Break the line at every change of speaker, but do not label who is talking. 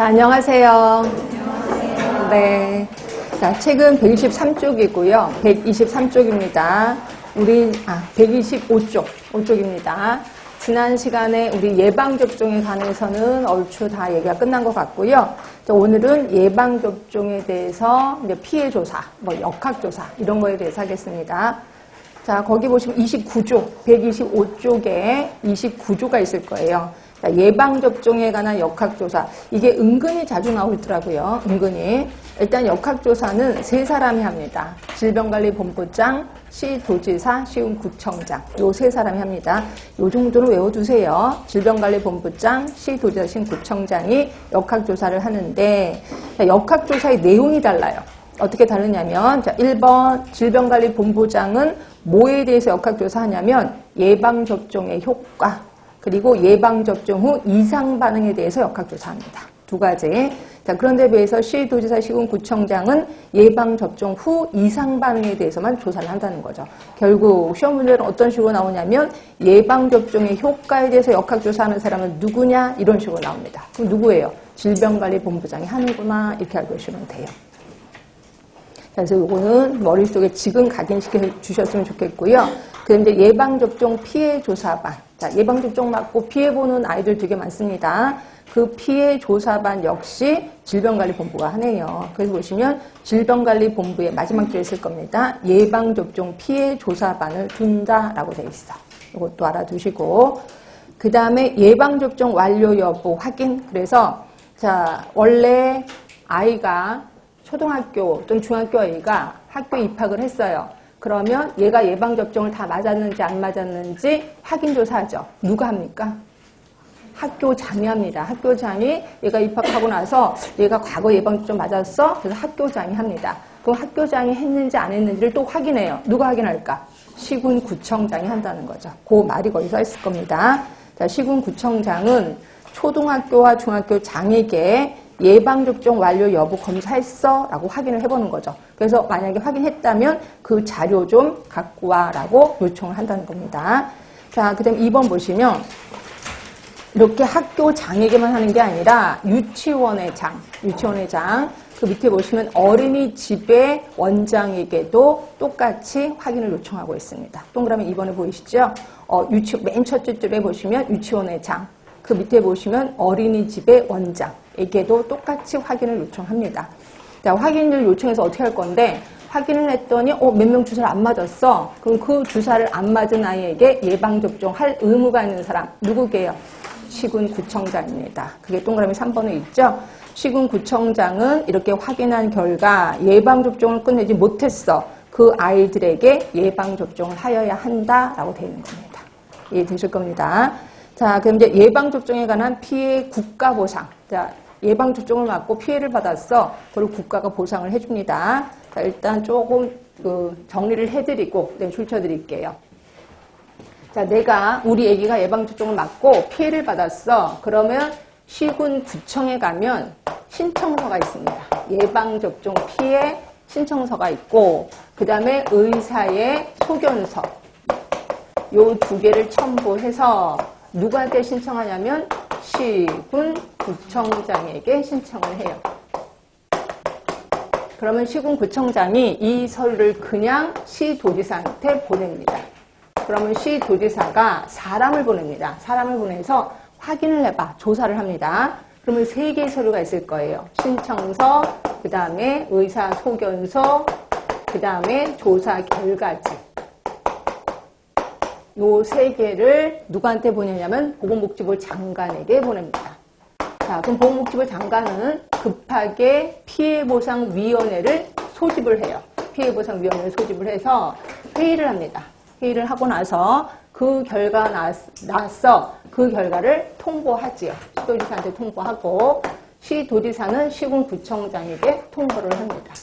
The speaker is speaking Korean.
자, 안녕하세요. 네. 자, 책은 123쪽이고요. 123쪽입니다. 우리, 아, 125쪽, 5쪽입니다. 지난 시간에 우리 예방접종에 관해서는 얼추 다 얘기가 끝난 것 같고요. 자, 오늘은 예방접종에 대해서 피해조사, 뭐 역학조사, 이런 거에 대해서 하겠습니다. 자, 거기 보시면 29조, 125쪽에 29조가 있을 거예요. 자, 예방접종에 관한 역학조사. 이게 은근히 자주 나오더라고요. 은근히. 일단 역학조사는 세 사람이 합니다. 질병관리본부장, 시도지사, 시군구청장. 요 세 사람이 합니다. 요 정도는 외워두세요. 질병관리본부장, 시도지사, 시군구청장이 역학조사를 하는데 자, 역학조사의 내용이 달라요. 어떻게 다르냐면 자, 1번 질병관리본부장은 뭐에 대해서 역학조사하냐면 예방접종의 효과 그리고 예방접종 후 이상 반응에 대해서 역학조사합니다. 두 가지. 자, 그런데 비해서 시 도지사 시군 구청장은 예방접종 후 이상 반응에 대해서만 조사를 한다는 거죠. 결국 시험 문제는 어떤 식으로 나오냐면 예방접종의 효과에 대해서 역학조사하는 사람은 누구냐 이런 식으로 나옵니다. 그럼 누구예요? 질병관리본부장이 하는구나 이렇게 알고 계시면 돼요. 그래서 이거는 머릿속에 지금 각인시켜 주셨으면 좋겠고요. 그런데 예방접종 피해 조사반. 자, 예방접종 맞고 피해보는 아이들 되게 많습니다. 그 피해 조사반 역시 질병관리본부가 하네요. 그래서 보시면 질병관리본부의 마지막 줄에 있을 겁니다. 예방접종 피해 조사반을 둔다라고 되어 있어. 이것도 알아두시고. 그 다음에 예방접종 완료 여부 확인. 그래서 자, 원래 아이가 초등학교 또는 중학교 아이가 학교에 입학을 했어요. 그러면 얘가 예방접종을 다 맞았는지 안 맞았는지 확인조사하죠. 누가 합니까? 학교장이 합니다. 학교장이 얘가 입학하고 나서 얘가 과거 예방접종 맞았어? 그래서 학교장이 합니다. 그럼 학교장이 했는지 안 했는지를 또 확인해요. 누가 확인할까? 시군구청장이 한다는 거죠. 그 말이 거기서 있을 겁니다. 자, 시군구청장은 초등학교와 중학교 장에게 예방접종 완료 여부 검사했어? 라고 확인을 해보는 거죠. 그래서 만약에 확인했다면 그 자료 좀 갖고 와 라고 요청을 한다는 겁니다. 자, 그 다음 2번 보시면 이렇게 학교 장에게만 하는 게 아니라 유치원의 장, 유치원의 장, 그 밑에 보시면 어린이집의 원장에게도 똑같이 확인을 요청하고 있습니다. 동그라미 2번에 보이시죠? 어, 유치, 맨 첫째 줄에 보시면 유치원의 장, 그 밑에 보시면 어린이집의 원장 에게도 똑같이 확인을 요청합니다. 자, 확인을 요청해서 어떻게 할 건데 확인을 했더니 어, 몇 명 주사를 안 맞았어. 그럼 그 주사를 안 맞은 아이에게 예방접종 할 의무가 있는 사람 누구게요? 시군구청장입니다. 그게 동그라미 3번에 있죠. 시군구청장은 이렇게 확인한 결과 예방접종을 끝내지 못했어. 그 아이들에게 예방접종을 하여야 한다라고 되어 있는 겁니다. 이해되실 겁니다. 자, 그럼 이제 예방접종에 관한 피해 국가보상. 자, 예방접종을 맞고 피해를 받았어. 그걸 국가가 보상을 해줍니다. 자, 일단 조금 그 정리를 해드리고 네, 줄쳐드릴게요. 자, 내가 우리 애기가 예방접종을 맞고 피해를 받았어. 그러면 시군구청에 가면 신청서가 있습니다. 예방접종 피해 신청서가 있고 그 다음에 의사의 소견서 요 두 개를 첨부해서 누구한테 신청하냐면 시군 구청장에게 신청을 해요. 그러면 시군 구청장이 이 서류를 그냥 시도지사한테 보냅니다. 그러면 시도지사가 사람을 보냅니다. 사람을 보내서 확인을 해봐. 조사를 합니다. 그러면 세 개의 서류가 있을 거예요. 신청서, 그 다음에 의사 소견서, 그 다음에 조사 결과지. 요 세 개를 누구한테 보내냐면 보건복지부 장관에게 보냅니다. 자, 그럼 보건복지부 장관은 급하게 피해보상위원회를 소집을 해요. 피해보상위원회를 소집을 해서 회의를 합니다. 회의를 하고 나서 그 결과 나, 나서 그 결과를 통보하지요. 시도지사한테 통보하고 시도지사는 시군구청장에게 통보를 합니다.